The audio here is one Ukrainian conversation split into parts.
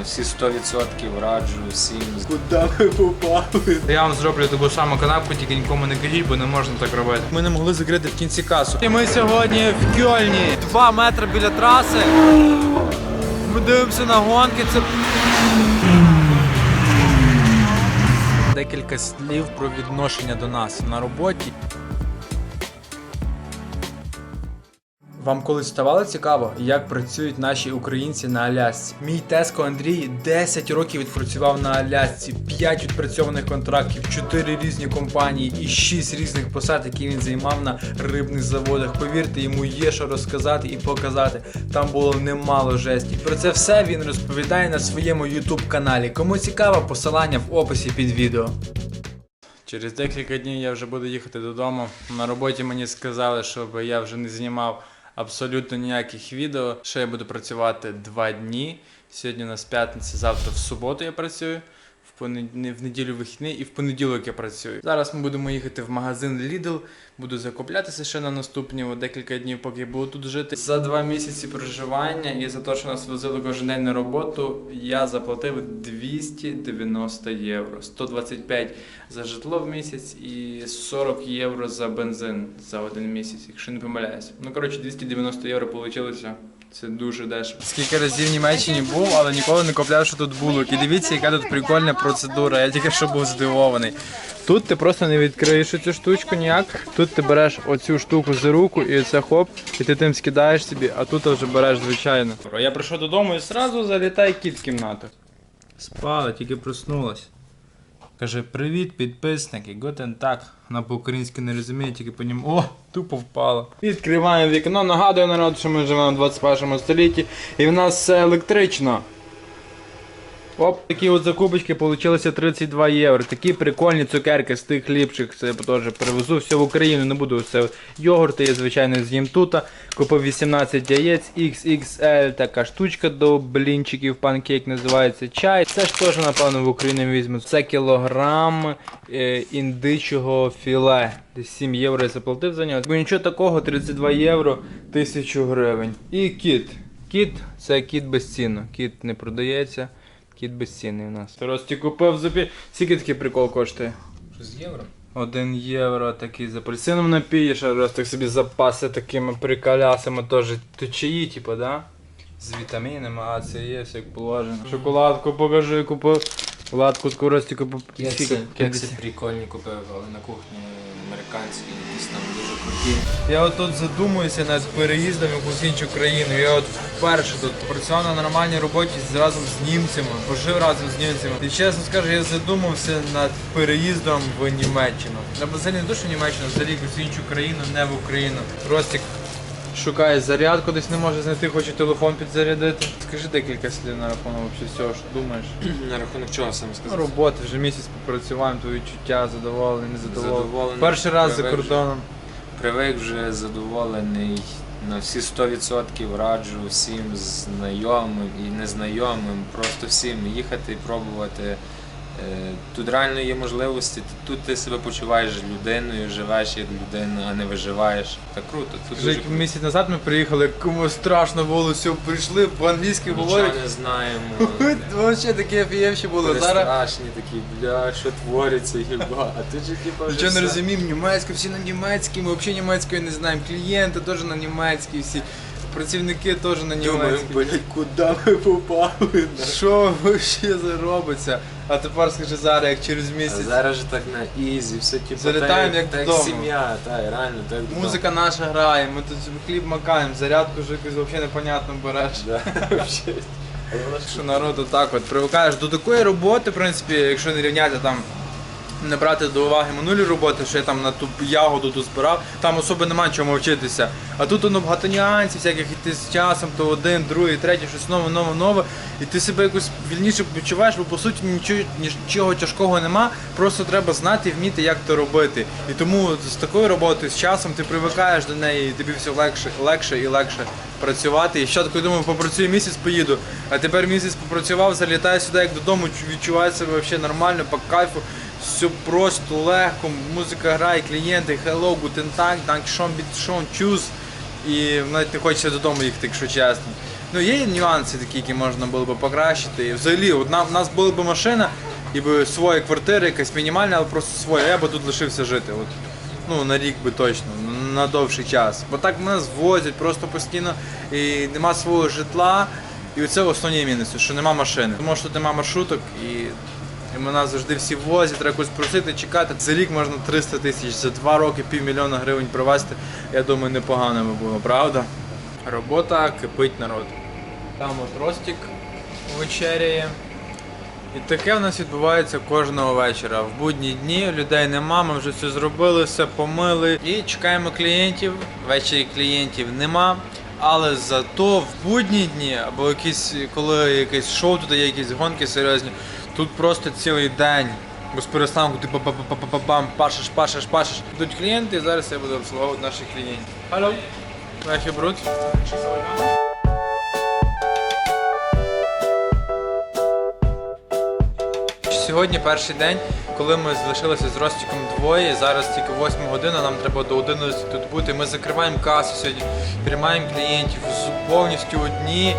на всі 100% раджу всім. Куди ми попали? Я вам зроблю таку саму канапку, тільки нікому не кажіть, бо не можна так робити. Ми не могли закрити в кінці касу. І ми сьогодні в Кьольні. Два метри біля траси. Ми дивимося на гонки. Це декілька слів про відношення до нас на роботі. Вам колись ставало цікаво, як працюють наші українці на Алясці? Мій теско Андрій 10 років відпрацював на Алясці, 5 відпрацьованих контрактів, 4 різні компанії і 6 різних посад, які він займав на рибних заводах. Повірте, йому є що розказати і показати. Там було немало жесті. Про це все він розповідає на своєму YouTube каналі. Кому цікаво, посилання в описі під відео. Через декілька днів я вже буду їхати додому. На роботі мені сказали, щоб я вже не знімав абсолютно ніяких відео. Ще я буду працювати два дні. Сьогодні у нас п'ятниця, завтра в суботу я працюю. В неділю вихідний і в понеділок я працюю. Зараз ми будемо їхати в магазин Lidl, буду закуплятися ще на наступні декілька днів, поки буду тут жити. За два місяці проживання і за те, що нас возили кожен день на роботу, я заплатив 290 євро, 125 за житло в місяць і 40 євро за бензин за один місяць, якщо не помиляюся. Ну коротше, 290 євро вийшло. Це дуже дешево. Скільки разів в Німеччині був, але ніколи не купляв, що тут булок. І дивіться, яка тут прикольна процедура. Я тільки що був здивований. Тут ти просто не відкриєш цю штучку ніяк. Тут ти береш оцю штуку за руку і оце хоп, і ти тим скидаєш собі, а тут вже береш звичайно. Я прийшов додому і одразу залітає кіт в кімнату. Спала, тільки проснулась. Каже, привіт, підписники, готен так. Вона по-українськи не розуміє, тільки по ньому. О, тупо впала. Відкриваємо вікно. Нагадую народ, що ми живемо в 21 столітті і в нас все електрично. Оп, такі от закупочки получилися 32 євро. Такі прикольні цукерки з тих хлібчих. Це теж привезу все в Україну. Не буду все йогурти, я звичайно з'їм тут. Купив 18 яєць, XXL, така штучка до блінчиків, панкейк називається чай. Це ж теж, напевно, в Україну візьму. Це кілограм е, індичого філе. Десь 7 євро я заплатив за нього. Бо нічого такого, 32 євро, 1000 гривень. І кіт. Кіт це кіт без ціну. Кіт не продається. Кіт безцінний у нас. Рості купив зубі. Скільки такий прикол коштує? 6 євро? Один євро такий з апельсином напієш, а раз так собі запаси такими приколясами теж течії, типу, да? З вітамінами, а це є, все як положено. Шоколадку покажи, купив. Ладку таку Рості купив. Кекси, кекси прикольні купив, але на кухні американські, якісь там дуже круті. Я от тут задумуюся над переїздом в якусь іншу країну. Я от вперше тут працював на нормальній роботі разом з німцями, пожив разом з німцями. І чесно скажу, я задумався над переїздом в Німеччину. Або взагалі не дуже Німеччину, взагалі якусь іншу країну, не в Україну. Ростик шукає зарядку, десь не може знайти, хоче телефон підзарядити. Скажи декілька слів на рахунок вообще всього, що думаєш. На рахунок чого саме Ну, сказати? роботи, вже місяць попрацюваємо, твої відчуття, задоволений, незадоволений. Задоволений, Перший раз за привик вже. кордоном. Привик вже задоволений. На всі 100% раджу всім знайомим і незнайомим, просто всім їхати і пробувати. Е, Тут реально є можливості, тут ти себе почуваєш людиною, живеш як людина, а не виживаєш. Так круто. Тут Вже дуже місяць назад ми приїхали, кому страшно було, все, прийшли, по-англійськи нічого говорять. не знаємо. Вообще такі офігевші були. Зараз Страшні такі, бля, що твориться, їба. А тут же типа вже нічого не розуміємо, німецьку, всі на німецькій, ми взагалі німецької не знаємо. Клієнти теж на німецькій, всі працівники теж на Думаю, німецькій. блядь, куди ми попали? Що вообще робиться? А тепер скажи зараз, як через А місяць. зараз же так на ізі, все типу, Залітаємо, як так, вдома. сім'я, так, реально, так вдома. Музика наша грає, ми тут хліб макаємо, зарядку вже якусь взагалі непонятно береш. Да. Що народ отак от привикаєш до такої роботи, в принципі, якщо не рівняти там. Не брати до уваги минулі роботи, що я там на ту ягоду тут збирав, там особи нема чому вчитися. А тут воно багато нюансів, всяких і ти з часом, то один, другий, третій, щось нове, нове, нове. І ти себе якось вільніше відчуваєш, бо по суті нічого, нічого тяжкого нема, просто треба знати і вміти, як то робити. І тому з такою роботою, з часом ти привикаєш до неї, і тобі все легше, легше і легше працювати. І що таке думаю, попрацюю місяць, поїду. А тепер місяць попрацював, залітаю сюди як додому, чу- відчуваю себе взагалі нормально, по кайфу. Все просто, легко, музика грає, клієнти, hello, guten Tag, danke schön, bitte schön, tschüss. І навіть не хочеться додому їхати, якщо чесно. Ну, є нюанси такі, які можна було б покращити. І взагалі, от у нас була б машина, і би своя квартира, якась мінімальна, але просто своя. Я би тут лишився жити. От. Ну, на рік би точно, на довший час. Бо так нас возять просто постійно і нема свого житла. І оце основні мінуси, що нема машини. Тому що тут нема маршруток і, і мене завжди всі возять, треба когось просити, чекати. За рік можна 300 тисяч, за два роки півмільйона гривень привезти. Я думаю, непогано би було, правда? Робота кипить народ. Там от Ростік вечеряє. І таке в нас відбувається кожного вечора. В будні дні людей нема, ми вже все зробили, все помили. І чекаємо клієнтів. Ввечері клієнтів нема. Але зато в будні дні, або якісь, коли якесь шоу, тут є якісь гонки серйозні, тут просто цілий день. Без перестанку ти па-па-па-па-па-бам, пашеш, пашеш, пашеш. Йдуть клієнти, і зараз я буду обслуговувати наших клієнтів. Алло, Лехі Брут. Сьогодні перший день, коли ми залишилися з Ростіком двоє. Зараз тільки 8 година, нам треба до 11 тут бути. Ми закриваємо касу сьогодні, приймаємо клієнтів повністю одні.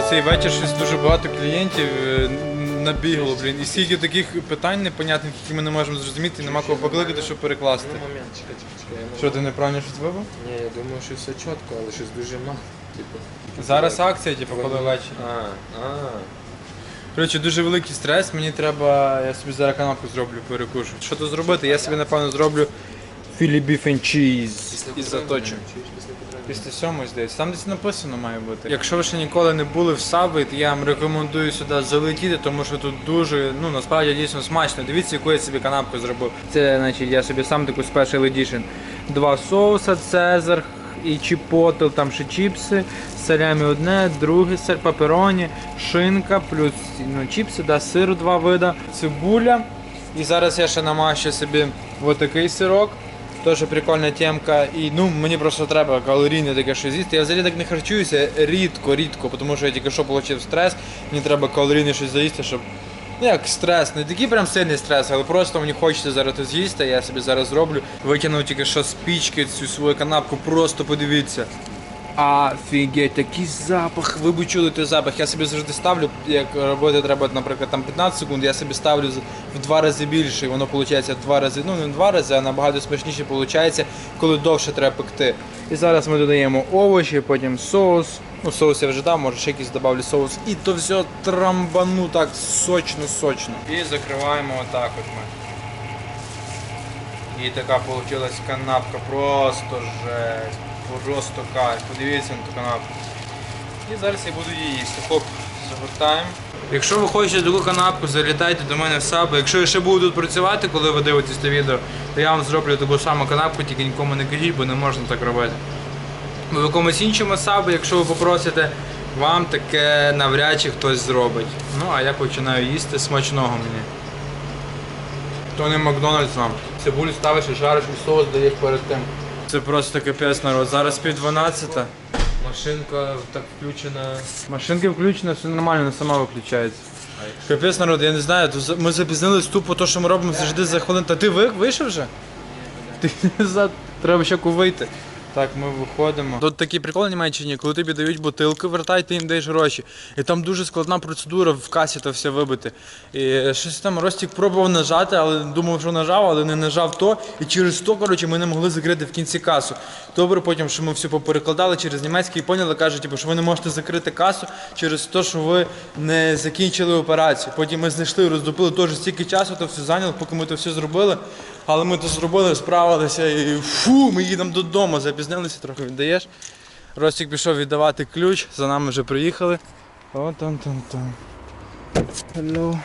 За цей вечір щось дуже багато клієнтів е, набігло, блін. І стільки таких питань непонятних, які ми не можемо зрозуміти, нема кого покликати, щоб перекласти. момент, чекай, чекай. Що ти неправильно щось вибив? Ні, я думаю, що все чітко, але щось дуже мало. Типу. Зараз акція, типу, коли ввечері. А, а. Коротше, дуже великий стрес, мені треба, я собі зараз канапку зроблю, перекушу. Що тут зробити? Я собі напевно зроблю Philly Beef and Cheese із заточем. Після сьомої, здається, там десь написано має бути. Якщо ви ще ніколи не були в то я вам рекомендую сюди залетіти, тому що тут дуже, ну насправді дійсно смачно. Дивіться, яку я собі канапку зробив. Це, значить, я собі сам таку Special Edition. Два соуса, Цезар і чіпотл, там ще чіпси, салямі одне, друге сир, папероні, шинка, плюс ну, чіпси, да, сиру два вида, цибуля. І зараз я ще намащу собі отакий сирок. Теж прикольна темка. І ну мені просто треба калорійне таке щось з'їсти. Я взагалі так не харчуюся рідко, рідко, тому що я тільки що отримав стрес. Мені треба калорійне щось заїсти, щоб. Ну як стрес, не такий прям сильний стрес, але просто мені хочеться зараз з'їсти, я собі зараз зроблю. Викинув тільки що з пічки цю свою канапку, просто подивіться. Офігеть, такий запах. Ви б чули той запах. Я собі завжди ставлю, як робити треба, наприклад, там 15 секунд, я собі ставлю в два рази більше, і воно виходить в два рази, ну не в два рази, а набагато смачніше виходить, коли довше треба пекти. І зараз ми додаємо овочі, потім соус. Ну, соус я вже дав, може ще якийсь додавлю соус. І то все трамбану так сочно-сочно. І закриваємо отак от ми. І така получилась канапка, просто жесть, просто кайф. Подивіться на ту канапку. І зараз я буду її їсти. Хоп, загортаємо. Якщо ви хочете таку канапку, залітайте до мене в саби. Якщо я ще буду тут працювати, коли ви дивитесь це відео, то я вам зроблю таку саму канапку, тільки нікому не кажіть, бо не можна так робити. В якомусь іншому сабі, якщо ви попросите, вам таке навряд чи хтось зробить. Ну, а я починаю їсти смачного мені. То не Макдональдс нам. Цибулю ставиш і жариш і соус даєш перед тим. Це просто капець народ. Зараз пів 12. Машинка так включена. Машинки включена, все нормально, вона сама виключається. Капець народ, я не знаю, то за- ми запізнились тупо то, що ми робимо завжди за хвилин. Та ти ви- вийшов вже? Ти за треба ще вийти. Так, ми виходимо. Тут такий прикол в Німеччині, коли тобі дають бутилку, вертай, ти їм даєш гроші. І там дуже складна процедура в касі то все вибити. І щось там Ростік пробував нажати, але думав, що нажав, але не нажав то. І через то, коротше, ми не могли закрити в кінці касу. Добре, потім, що ми все поперекладали через німецький і поняли, кажуть, типу, що ви не можете закрити касу через те, що ви не закінчили операцію. Потім ми знайшли, роздупили теж стільки часу, то все зайняло, поки ми то все зробили. Але ми то зробили, справилися і фу, ми їдемо додому, запізнилися трохи віддаєш. Ростік пішов віддавати ключ, за нами вже приїхали. О, там, там, там. Hello.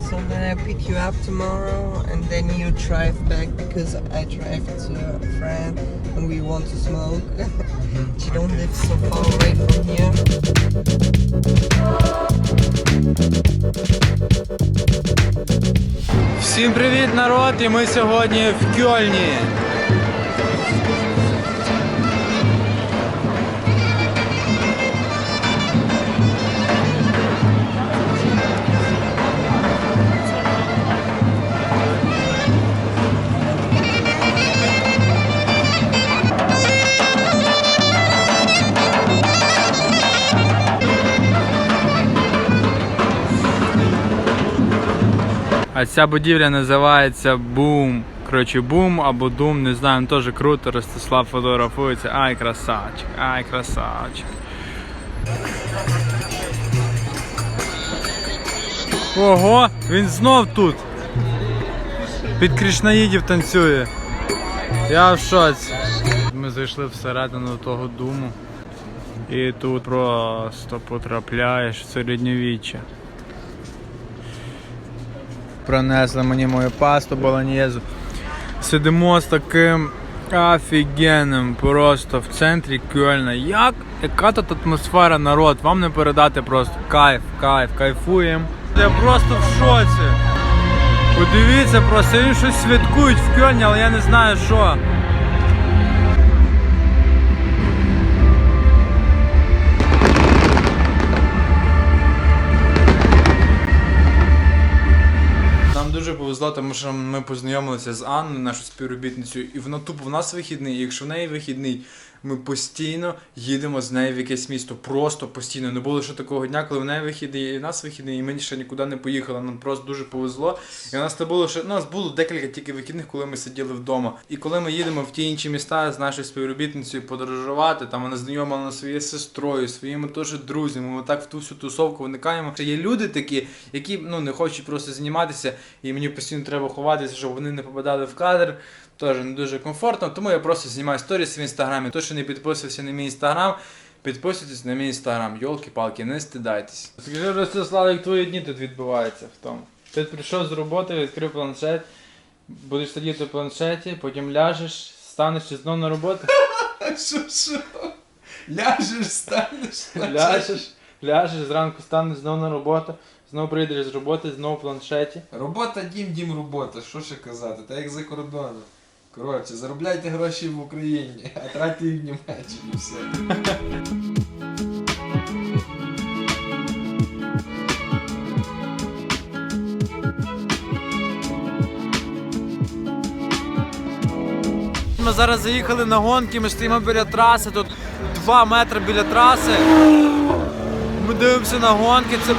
So then I pick you up tomorrow and then you drive back because I drive to a friend and we want to smoke. she don't live so far away from here. Всім привіт, народ! І ми сьогодні в Кьольні. А ця будівля називається Бум. Коротше, бум або дум, не знаю, ну, теж круто, Ростислав фотографується. Ай, красавчик, ай, красавчик. Ого, він знов тут. Під Кришнаїдів танцює. Я в шоці. Ми зайшли всередину того думу. І тут просто потрапляєш в середньовіччя. Принесли мені мою пасту болоньєзу. Сидимо з таким офігенним просто в центрі Кельна. Як? Яка тут атмосфера, народ? Вам не передати просто кайф, кайф, кайфуємо. Я просто в шоці. Подивіться, просто вони щось святкують в Кельні, але я не знаю що. Повезло, тому що ми познайомилися з Анною, нашою співробітницю, і вона тупо в нас вихідний, і якщо в неї вихідний, ми постійно їдемо з нею в якесь місто. Просто постійно. Не було ще такого дня, коли в неї вихідний, і в нас вихідний, і ми ще нікуди не поїхали. Нам просто дуже повезло. І у нас не було ще ну, нас було декілька тільки вихідних, коли ми сиділи вдома. І коли ми їдемо в ті інші міста з нашою співробітницею подорожувати, там вона знайома нас своєю сестрою, своїми теж друзями. Ми так в ту всю тусовку виникаємо. Є люди такі, які ну не хочуть просто зніматися, і мені постійно треба ховатися, щоб вони не попадали в кадр. Теж не дуже комфортно, тому я просто знімаю сторіс в інстаграмі. Хто ще не підписався на мій інстаграм, підписуйтесь на мій інстаграм. Йолки-палки, не стидайтесь. Скажи, Ростислав, як твої дні тут відбуваються в тому. Ти прийшов з роботи, відкрив планшет, будеш сидіти в планшеті, потім ляжеш, станеш і знову на роботу. Що, що? Ляжеш, станеш. Ляжеш, ляжеш, зранку станеш знову на роботу, знову прийдеш з роботи, знову в планшеті. Робота, дім, дім, робота. Що ще казати? Та як за кордоном. Коротше, заробляйте гроші в Україні, а тратьте їх в Німеччині. Все. Ми зараз заїхали на гонки, ми стоїмо біля траси, тут 2 метри біля траси. Ми дивимося на гонки, це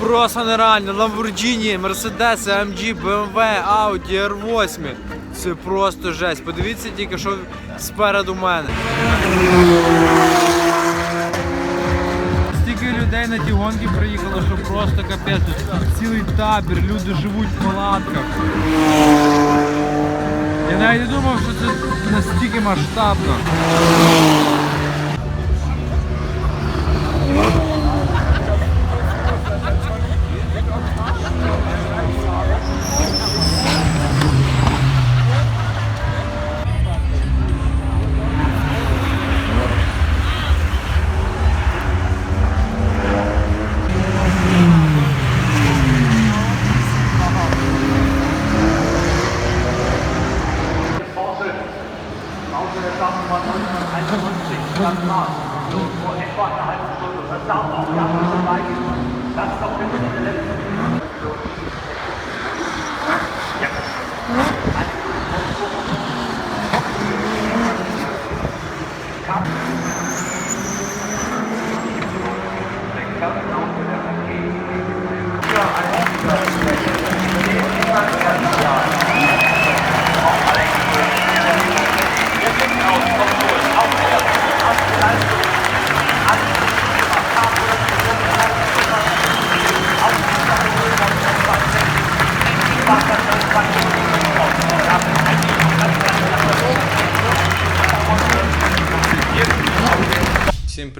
просто нереально. Lamborghini, Mercedes, AMG, BMW, Audi, R8. Це просто жесть. Подивіться тільки, що спереду мене. Стільки людей на ті гонки приїхало, що просто капець. Цілий табір, люди живуть в палатках. Я навіть не думав, що це настільки масштабно. Всім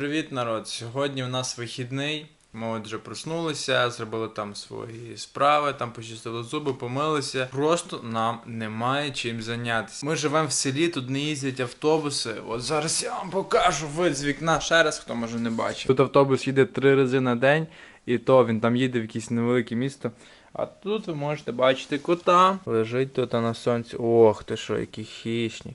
народ! Сьогодні в нас вихідний. Ми от вже проснулися, зробили там свої справи, там почистили зуби, помилися. Просто нам немає чим зайнятися. Ми живемо в селі, тут не їздять автобуси. От зараз я вам покажу вид з вікна ще раз, хто може не бачив. Тут автобус їде три рази на день, і то він там їде в якесь невелике місто. А тут ви можете бачити кота. Лежить тут на сонці. Ох ти що, який хищник.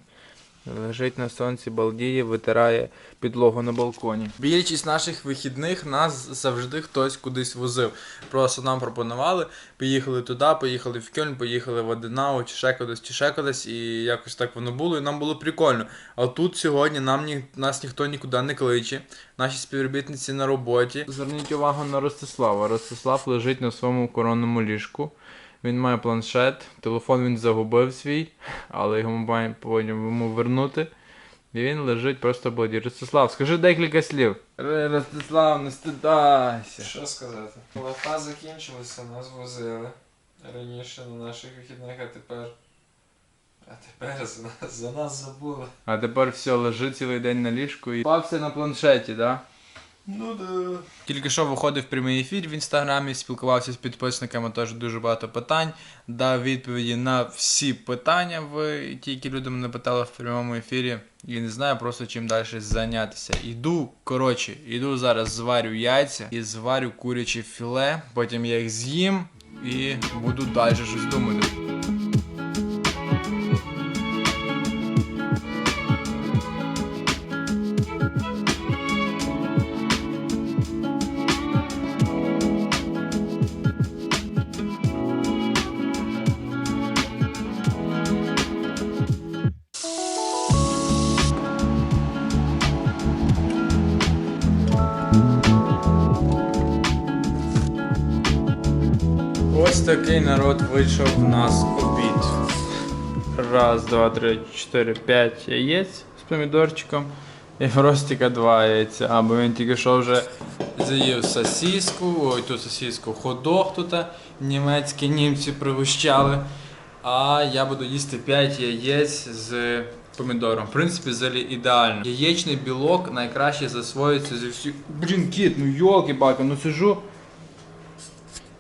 Лежить на сонці, балдіє, витирає підлогу на балконі. Більшість наших вихідних нас завжди хтось кудись возив. Просто нам пропонували, поїхали туди, поїхали в Кельн, поїхали в Аденау, чи ще кудись, чи ще кудись, і якось так воно було, і нам було прикольно. А тут сьогодні нам ні, нас ніхто нікуди не кличе. Наші співробітниці на роботі. Зверніть увагу на Ростислава. Ростислав лежить на своєму коронному ліжку. Він має планшет, телефон він загубив свій, але його ми маємо йому вернути. І він лежить просто боді. Ростислав, скажи декілька слів. Ростислав, не стидайся. Що сказати? Лафа закінчилася, нас возили раніше на наших вихідних, а тепер. А тепер за нас, за нас забули. А тепер все, лежить цілий день на ліжку і спався на планшеті, да? Ну да. Тільки що виходив прямий ефір в інстаграмі, спілкувався з підписниками, теж дуже багато питань, дав відповіді на всі питання, в ті, які люди мене питали в прямому ефірі. І не знаю просто чим далі зайнятися. Іду, коротше, іду зараз зварю яйця і зварю куряче філе, потім я їх з'їм і буду далі щось думати. Ось такий народ вийшов в нас обід. Раз, два, три, чотири, п'ять яєць з помідорчиком. І в Ростіка два яйця. Або він тільки що вже заїв сосиску, ой, ту сосиску, ходох тут німецькі німці пригощали. А я буду їсти 5 яєць з помідором. В принципі, взагалі ідеально. Яєчний білок найкраще засвоюється зі всіх. Блін, кіт, ну йолки баки ну сижу.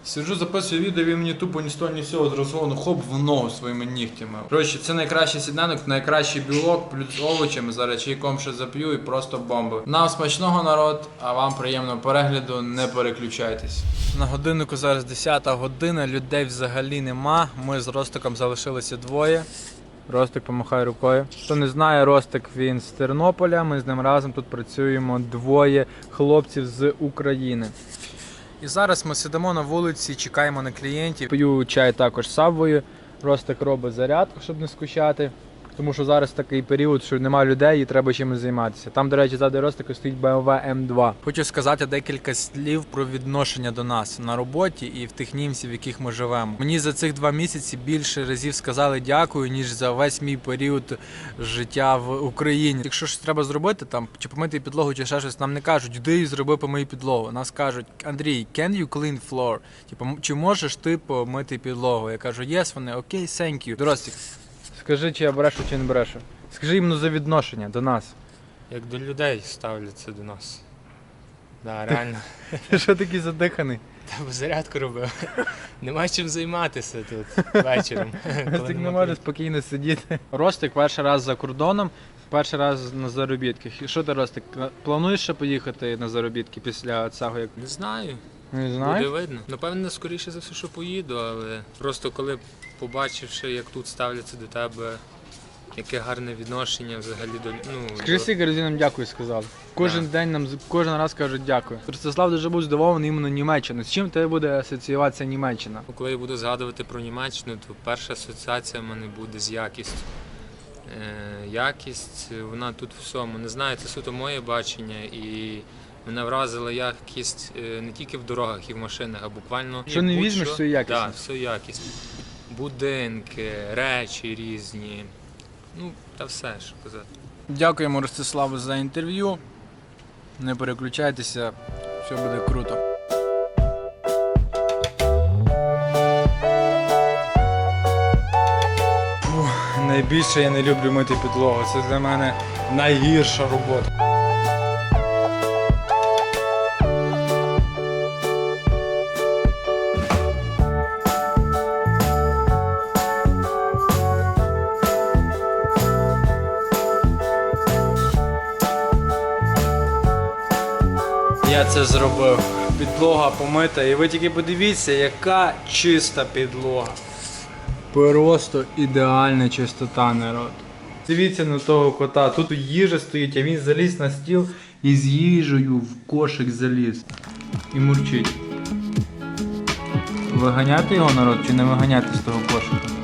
Сиджу, записую відео, він мені тупо ні з ні з цього з розгону хоп в ногу своїми нігтями. Коротше, це найкращий сніданок, найкращий білок, плюс овочами. Зараз чайком ще зап'ю і просто бомба. Нам смачного народ, а вам приємного перегляду, не переключайтесь. На годиннику зараз 10 година, людей взагалі нема. Ми з Ростиком залишилися двоє. Ростик помахай рукою. Хто не знає, Ростик він з Тернополя. Ми з ним разом тут працюємо двоє хлопців з України. І зараз ми сидимо на вулиці, чекаємо на клієнтів. П'ю чай також з саввою. Ростик робить зарядку, щоб не скучати. Тому що зараз такий період, що немає людей і треба чимось займатися. Там, до речі, ззаду Ростика стоїть BMW M2. Хочу сказати декілька слів про відношення до нас на роботі і в тих німців, в яких ми живемо. Мені за цих два місяці більше разів сказали дякую, ніж за весь мій період життя в Україні. Якщо щось треба зробити, там чи помити підлогу, чи ще щось, нам не кажуть, йди і зроби помий підлогу. Нас кажуть, Андрій, can you clean floor? Типу, чи можеш ти помити підлогу? Я кажу, yes, вони окей, thank you. Дорослі, скажи, чи я брешу, чи не брешу. Скажи їм ну, за відношення до нас. Як до людей ставляться до нас. Да, реально. Ти що такий задиханий? Та зарядку робив. Нема чим займатися тут вечором. Ростик не може спокійно сидіти. Ростик перший раз за кордоном, перший раз на заробітках. І що ти, Ростик, плануєш ще поїхати на заробітки після цього, як Не знаю, не буде видно. Напевно, скоріше за все, що поїду, але просто коли побачивши, як тут ставляться до тебе, яке гарне відношення взагалі до. Ну, Скажи до- скільки разів нам дякую сказали. Кожен Да. день нам з- кожен раз кажуть дякую. Ростислав дуже був здивований іменно Німеччиною. З чим тебе буде асоціюватися Німеччина? Ну, Коли я буду згадувати про Німеччину, то перша асоціація в мене буде з якістю. Е, якість, е, вона тут в всьому. Не знаю, це суто моє бачення, і мене вразила якість е, не тільки в дорогах і в машинах, а буквально. Що не будь-що. візьмеш, все якісно. Так, все якість. Будинки, речі різні. Ну, та все, що казати. Дякуємо Ростиславу за інтерв'ю. Не переключайтеся, все буде круто. Найбільше я не люблю мити підлогу. Це для мене найгірша робота. Я це зробив. Підлога помита. І ви тільки подивіться, яка чиста підлога. Просто ідеальна чистота, народ. Дивіться на того кота. Тут їжа стоїть, а він заліз на стіл і з їжею в кошик заліз. І мурчить. Виганяти його народ чи не виганяти з того кошика?